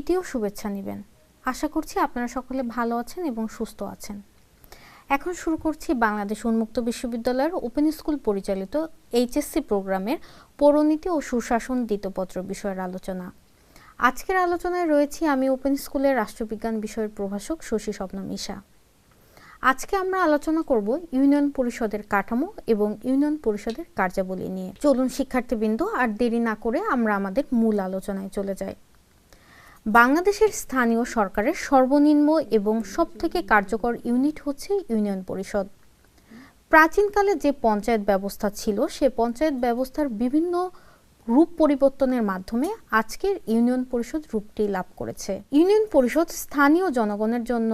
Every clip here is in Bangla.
জাতীয় শুভেচ্ছা নেবেন। আশা করছি আপনারা সকলে ভালো আছেন এবং সুস্থ আছেন। এখন শুরু করছি বাংলাদেশ উন্মুক্ত বিশ্ববিদ্যালয়ের ওপেন স্কুল পরিচালিত এইচএসসি প্রোগ্রামের পৌরনীতি ও সুশাসন দ্বিতপত্র বিষয়ের আলোচনা। আজকের আলোচনায় রয়েছি আমি ওপেন স্কুলের রাষ্ট্রবিজ্ঞান বিষয়ের প্রভাষক শশী স্বপ্ন মিশা। আজকে আমরা আলোচনা করব ইউনিয়ন পরিষদের কাঠামো এবং ইউনিয়ন পরিষদের কার্যাবলী নিয়ে। চলুন শিক্ষার্থীবৃন্দ, আর দেরি না করে আমরা আমাদের মূল আলোচনায় চলে যাই। বাংলাদেশের স্থানীয় সরকারের সর্বনিম্ন এবং সবথেকে কার্যকর ইউনিট হচ্ছে ইউনিয়ন পরিষদ। প্রাচীনকালে যে পঞ্চায়েত ব্যবস্থা ছিল, সে পঞ্চায়েত ব্যবস্থার বিভিন্ন রূপ পরিবর্তনের মাধ্যমে আজকের ইউনিয়ন পরিষদ রূপটি লাভ করেছে। ইউনিয়ন পরিষদ স্থানীয় জনগণের জন্য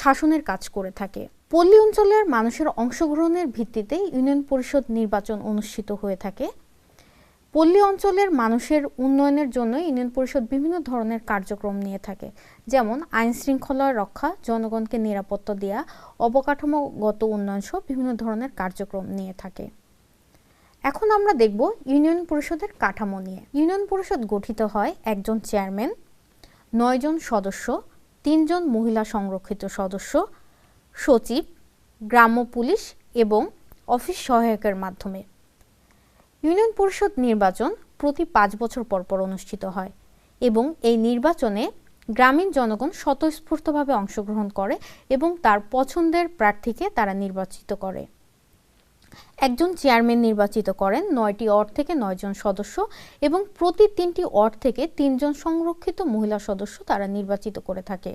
শাসনের কাজ করে থাকে। পল্লী অঞ্চলের মানুষের অংশগ্রহণের ভিত্তিতে ইউনিয়ন পরিষদ নির্বাচন অনুষ্ঠিত হয়ে থাকে। পল্লী অঞ্চলের মানুষের উন্নয়নের জন্য ইউনিয়ন পরিষদ বিভিন্ন ধরনের কার্যক্রম নিয়ে থাকে। যেমন আইন শৃঙ্খলা রক্ষা, জনগণকে নিরাপত্তা দেওয়া অবকাঠামোগত উন্নয়ন সহ বিভিন্ন ধরনের কার্যক্রম নিয়ে থাকে। এখন আমরা দেখব ইউনিয়ন পরিষদের কাঠামো নিয়ে। ইউনিয়ন পরিষদ গঠিত হয় একজন চেয়ারম্যান, নয়জন সদস্য, তিনজন মহিলা সংরক্ষিত সদস্য, সচিব, গ্রাম্য পুলিশ এবং অফিস সহায়কের মাধ্যমে। ইউনিয়ন পরিষদ নির্বাচন প্রতি পাঁচ বছর পর পর অনুষ্ঠিত হয় এবং এই নির্বাচনে গ্রামীণ জনগণ স্বতঃস্ফূর্তভাবে অংশগ্রহণ করে এবং তার পছন্দের প্রার্থীকে তারা নির্বাচিত করে। একজন চেয়ারম্যান নির্বাচিত করেন নয়টি ওয়ার্ড থেকে নয়জন সদস্য এবং প্রতি তিনটি ওয়ার্ড থেকে তিনজন সংরক্ষিত মহিলা সদস্য তারা নির্বাচিত করে থাকে।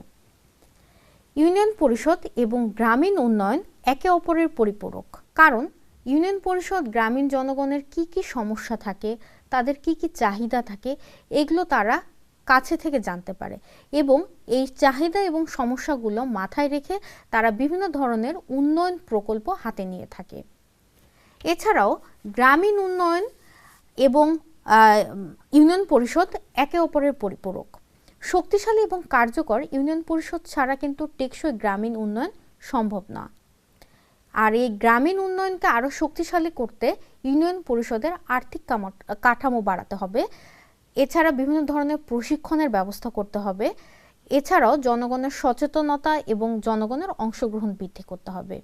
ইউনিয়ন পরিষদ এবং গ্রামীণ উন্নয়ন একে অপরের পরিপূরক, কারণ ইউনিয়ন পরিষদ গ্রামীণ জনগণের কি কি সমস্যা থাকে, তাদের কি কি চাহিদা থাকে, এগুলো তারা কাছে থেকে জানতে পারে এবং এই চাহিদা এবং সমস্যাগুলো মাথায় রেখে তারা বিভিন্ন ধরনের উন্নয়ন প্রকল্প হাতে নিয়ে থাকে। এছাড়াও গ্রামীণ উন্নয়ন এবং ইউনিয়ন পরিষদ একে অপরের পরিপূরক। শক্তিশালী এবং কার্যকর ইউনিয়ন পরিষদ ছাড়া কিন্তু টেকসই গ্রামীণ উন্নয়ন সম্ভব না। আর এই গ্রামীণ উন্নয়নকে আরও শক্তিশালী করতে ইউনিয়ন পরিষদের আর্থিক কাঠামো বাড়াতে হবে। এছাড়া বিভিন্ন ধরনের প্রশিক্ষণের ব্যবস্থা করতে হবে। এছাড়াও জনগণের সচেতনতা এবং জনগণের অংশগ্রহণ বৃদ্ধি করতে হবে।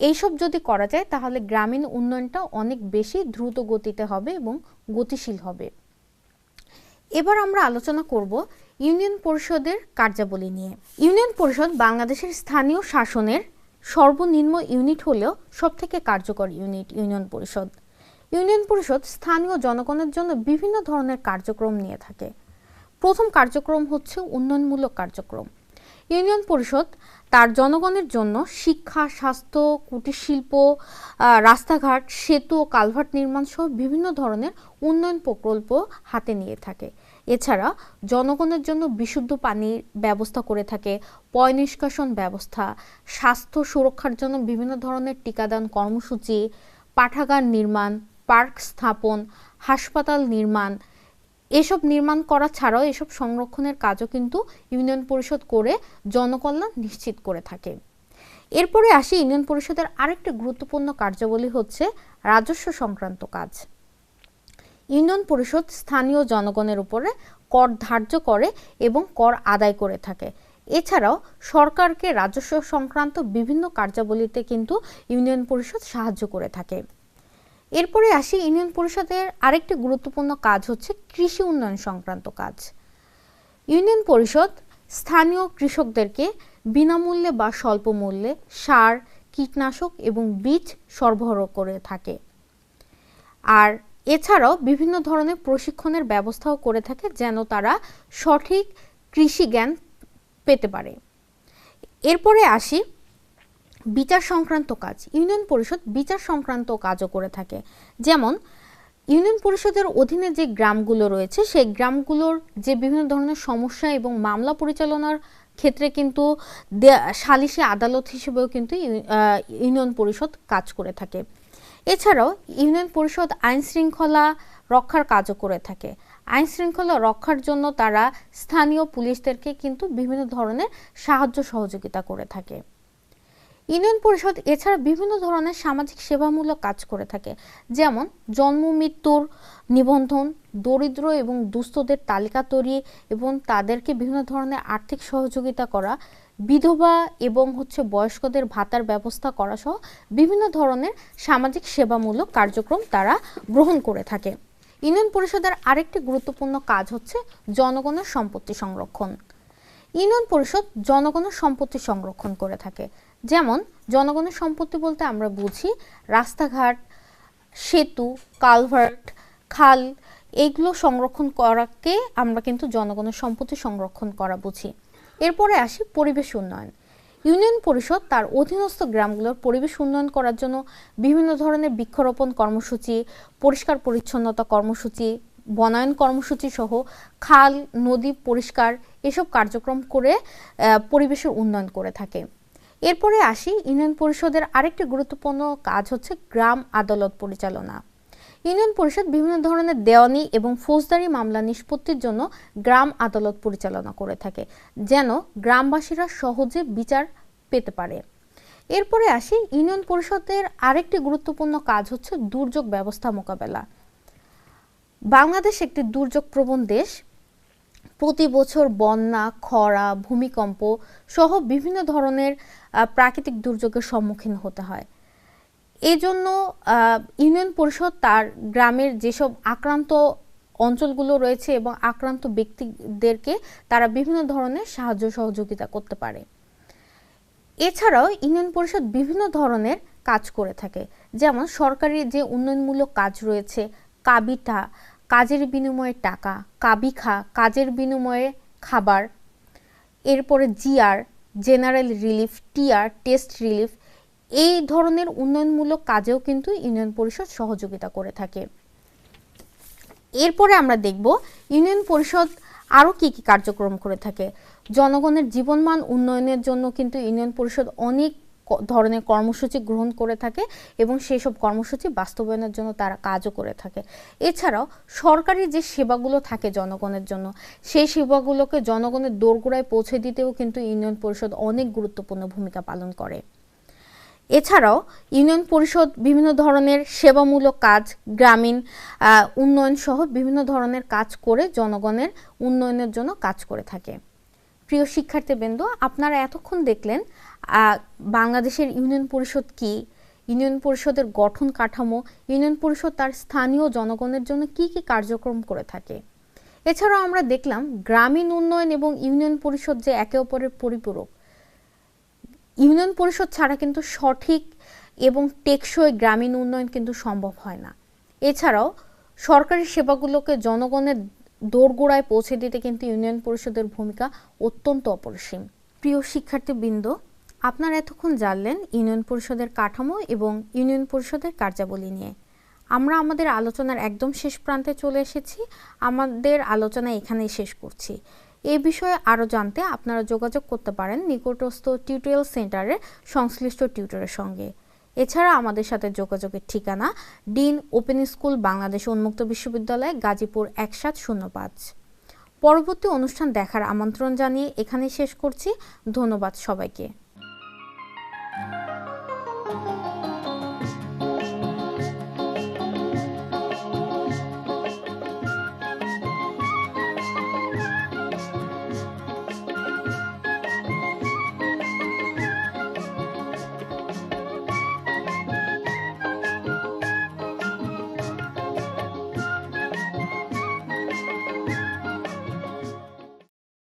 এইসব যদি করা যায়, তাহলে গ্রামীণ উন্নয়নটা অনেক বেশি দ্রুত গতিতে হবে এবং গতিশীল হবে। এবার আমরা আলোচনা করব ইউনিয়ন পরিষদের কার্যাবলী নিয়ে। ইউনিয়ন পরিষদ বাংলাদেশের স্থানীয় শাসনের সর্বনিম্ন ইউনিট হলেও সবথেকে কার্যকর ইউনিট ইউনিয়ন পরিষদ। ইউনিয়ন পরিষদ স্থানীয় জনগণের জন্য বিভিন্ন ধরনের কার্যক্রম নিয়ে থাকে। প্রথম কার্যক্রম হচ্ছে উন্নয়নমূলক কার্যক্রম। ইউনিয়ন পরিষদ তার জনগণের জন্য শিক্ষা, স্বাস্থ্য, কুটির শিল্প রাস্তাঘাট, সেতু কালভার্ট নির্মাণ সহ বিভিন্ন ধরনের উন্নয়ন প্রকল্প হাতে নিয়ে থাকে। এছাড়া জনগণের জন্য বিশুদ্ধ পানির ব্যবস্থা করে থাকে, পয় নিষ্কাশন ব্যবস্থা, স্বাস্থ্য সুরক্ষার জন্য বিভিন্ন ধরনের টিকাদান কর্মসূচি, পাঠাগার নির্মাণ, পার্ক স্থাপন, হাসপাতাল নির্মাণ। এসব নির্মাণ করা ছাড়াও এসব সংরক্ষণের কাজও কিন্তু ইউনিয়ন পরিষদ করে জনকল্যাণ নিশ্চিত করে থাকে। এরপরে আসি ইউনিয়ন পরিষদের আরেকটি গুরুত্বপূর্ণ কার্যাবলী হচ্ছে রাজস্ব সংক্রান্ত কাজ। ইউনিয়ন পরিষদ স্থানীয় জনগণের উপরে কর ধার্য করে এবং কর আদায় করে থাকে। এছাড়াও সরকারকে রাজস্ব সংক্রান্ত বিভিন্ন কার্যাবলীতে কিন্তু ইউনিয়ন পরিষদ সাহায্য করে থাকে। এরপরে আসি, ইউনিয়ন পরিষদের আরেকটি গুরুত্বপূর্ণ কাজ হচ্ছে কৃষি উন্নয়ন সংক্রান্ত কাজ। ইউনিয়ন পরিষদ স্থানীয় কৃষকদেরকে বিনামূল্যে বা স্বল্প মূল্যে সার, কীটনাশক এবং বীজ সরবরাহ করে থাকে। আর এছাড়াও বিভিন্ন ধরনের প্রশিক্ষণের ব্যবস্থাও করে থাকে যেন তারা সঠিক কৃষি জ্ঞান পেতে পারে। এরপরে আসি বিচার সংক্রান্ত কাজ। ইউনিয়ন পরিষদ বিচার সংক্রান্ত কাজও করে থাকে। যেমন, ইউনিয়ন পরিষদের অধীনে যে গ্রামগুলো রয়েছে, সেই গ্রামগুলোর যে বিভিন্ন ধরনের সমস্যা এবং মামলা পরিচালনার ক্ষেত্রে কিন্তু সালিশি আদালত হিসেবেও কিন্তু ইউনিয়ন পরিষদ কাজ করে থাকে। এছাড়াও ইউনিয়ন পরিষদ আইন শৃঙ্খলা রক্ষার কাজও করে থাকে। আইন শৃঙ্খলা রক্ষার জন্য তারা স্থানীয় পুলিশদেরকে কিন্তু বিভিন্ন ধরনের সাহায্য সহযোগিতা করে থাকে। ইউনিয়ন পরিষদ এছাড়া বিভিন্ন ধরনের সামাজিক সেবামূলক কাজ করে থাকে, যেমন জন্ম, মৃত্যুর নিবন্ধন, দরিদ্র এবং দুস্থদের তালিকা তৈরি এবং তাদেরকে বিভিন্ন ধরনের আর্থিক সহযোগিতা করা বিধবা এবং হচ্ছে বয়স্কদের ভাতার ব্যবস্থা করা সহ বিভিন্ন ধরনের সামাজিক সেবামূলক কার্যক্রম তারা গ্রহণ করে থাকে। ইউনিয়ন পরিষদের আরেকটি গুরুত্বপূর্ণ কাজ হচ্ছে জনগণের সম্পত্তি সংরক্ষণ। ইউনিয়ন পরিষদ জনগণের সম্পত্তি সংরক্ষণ করে থাকে। যেমন, জনগণের সম্পত্তি বলতে আমরা বুঝি রাস্তাঘাট, সেতু, কালভার্ট, খাল, এগুলো সংরক্ষণ করাকে আমরা কিন্তু জনগণের সম্পত্তি সংরক্ষণ করা বুঝি। এরপরে আসি পরিবেশ উন্নয়ন। ইউনিয়ন পরিষদ তার অধীনস্থ গ্রামগুলোর পরিবেশ উন্নয়ন করার জন্য বিভিন্ন ধরনের বৃক্ষরোপণ কর্মসূচি, পরিষ্কার পরিচ্ছন্নতা কর্মসূচি, বনায়ন কর্মসূচি সহ খাল, নদী পরিষ্কার এসব কার্যক্রম করে পরিবেশের উন্নয়ন করে থাকে। এরপরে আসি ইউনিয়ন পরিষদের আরেকটি গুরুত্বপূর্ণ কাজ হচ্ছে গ্রাম আদালত পরিচালনা। ইউনিয়ন পরিষদ বিভিন্ন ধরনের দেওয়ানি এবং ফৌজদারি মামলা নিষ্পত্তির জন্য গ্রাম আদালত পরিচালনা করে থাকে, যেন গ্রামবাসীরা সহজে বিচার পেতে পারে। এরপরে আসি, ইউনিয়ন পরিষদের আরেকটি গুরুত্বপূর্ণ কাজ হচ্ছে দুর্যোগ ব্যবস্থা মোকাবেলা। বাংলাদেশ একটি দুর্যোগ প্রবণ দেশ। প্রতি বছর বন্যা, খরা, ভূমিকম্প সহ বিভিন্ন ধরনের প্রাকৃতিক দুর্যোগের সম্মুখীন হতে হয়। এই জন্য ইউনিয়ন পরিষদ তার গ্রামের যেসব আক্রান্ত অঞ্চলগুলো রয়েছে এবং আক্রান্ত ব্যক্তিদেরকে তারা বিভিন্ন ধরনের সাহায্য সহযোগিতা করতে পারে। এছাড়াও ইউনিয়ন পরিষদ বিভিন্ন ধরনের কাজ করে থাকে। যেমন সরকারি যে উন্নয়নমূলক কাজ রয়েছে, কাবিটা, কাজের বিনিময়ে টাকা, কাবিখা, কাজের বিনিময়ে খাবার, এরপরে GR, general relief, TR, test relief এই ধরনের উন্নয়নমূলক কাজেও কিন্তু ইউনিয়ন পরিষদ সহযোগিতা করে থাকে। এরপরে আমরা দেখব ইউনিয়ন পরিষদ আরও কী কী কার্যক্রম করে থাকে। জনগণের জীবনমান উন্নয়নের জন্য কিন্তু ইউনিয়ন পরিষদ অনেক ধরনের কর্মসূচি গ্রহণ করে থাকে এবং সেই সব কর্মসূচি বাস্তবায়নের জন্য তারা কাজও করে থাকে। এছাড়াও সরকারি যে সেবাগুলো থাকে জনগণের জন্য, সেই সেবাগুলোকে জনগণের দোরগোড়ায় পৌঁছে দিতেও কিন্তু ইউনিয়ন পরিষদ অনেক গুরুত্বপূর্ণ ভূমিকা পালন করে। এছাড়াও ইউনিয়ন পরিষদ বিভিন্ন ধরনের সেবামূলক কাজ, গ্রামীণ উন্নয়ন সহ বিভিন্ন ধরনের কাজ করে জনগণের উন্নয়নের জন্য কাজ করে থাকে। প্রিয় শিক্ষার্থীবৃন্দ, আপনারা এতক্ষণ দেখলেন বাংলাদেশের ইউনিয়ন পরিষদ কি, ইউনিয়ন পরিষদের গঠন কাঠামো, ইউনিয়ন পরিষদ তার স্থানীয় জনগণের জন্য কি কি কার্যক্রম করে থাকে। এছাড়াও আমরা দেখলাম, গ্রামীণ উন্নয়ন এবং ইউনিয়ন পরিষদ যে একে অপরের পরিপূরক ইউনিয়ন পরিষদ ছাড়া কিন্তু সঠিক এবং টেকসই গ্রামীণ উন্নয়ন কিন্তু সম্ভব হয় না। এছাড়াও সরকারি সেবাগুলোকে জনগণের দোরগোড়ায় পৌঁছে দিতে কিন্তু ইউনিয়ন পরিষদের ভূমিকা অত্যন্ত অপরিসীম। প্রিয় শিক্ষার্থীবৃন্দ, আপনারা এতক্ষণ জানলেন ইউনিয়ন পরিষদের কাঠামো এবং ইউনিয়ন পরিষদের কার্যাবলী নিয়ে। আমরা আমাদের আলোচনার একদম শেষ প্রান্তে চলে এসেছি। আমাদের আলোচনা এখানেই শেষ করছি। এই বিষয়ে আরও জানতে আপনারা যোগাযোগ করতে পারেন নিকটস্থ টিউটোরিয়াল সেন্টারের সংশ্লিষ্ট টিউটরের সঙ্গে। এছাড়া আমাদের সাথে যোগাযোগের ঠিকানা ডিন ওপেন স্কুল বাংলাদেশ উন্মুক্ত বিশ্ববিদ্যালয়, গাজীপুর এক সাত শূন্য পাঁচ। পরবর্তী অনুষ্ঠান দেখার আমন্ত্রণ জানিয়ে এখানে শেষ করছি। ধন্যবাদ সবাইকে।